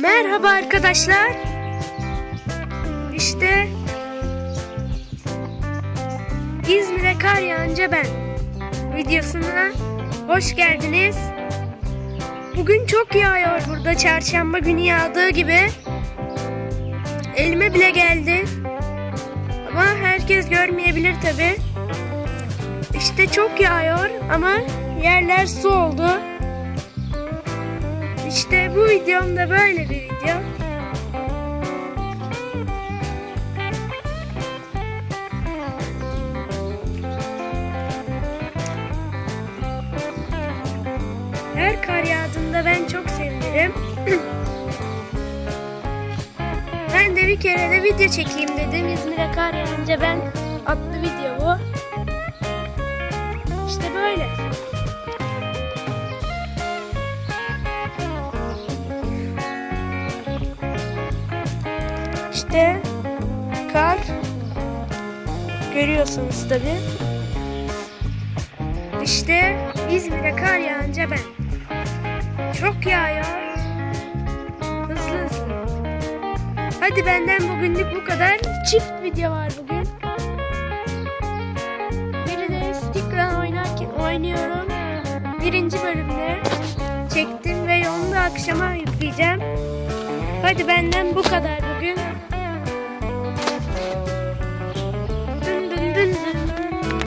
Merhaba arkadaşlar. İşte İzmir'e kar yağınca ben videosuna hoş geldiniz. Bugün çok yağıyor burada çarşamba günü yağdığı gibi. Elime bile geldi. Ama herkes görmeyebilir tabi. İşte çok yağıyor ama yerler su oldu. İşte bu videom da böyle bir video. Her kar yağdığında ben çok sevinirim. ben de bir kere de video çekeyim dedim. İzmir'e kar yağınca ben attı video bu. İşte kar görüyorsunuz tabi. İşte İzmir'e kar yağınca ben. Çok yağıyor. Hızlı hızlı. Hadi benden bugünlük bu kadar. Çift video var bugün. Biri de Stickman oynarken oynuyorum. Birinci bölümde çektim ve onu da akşama yükleyeceğim. Hadi benden bu kadar bugün.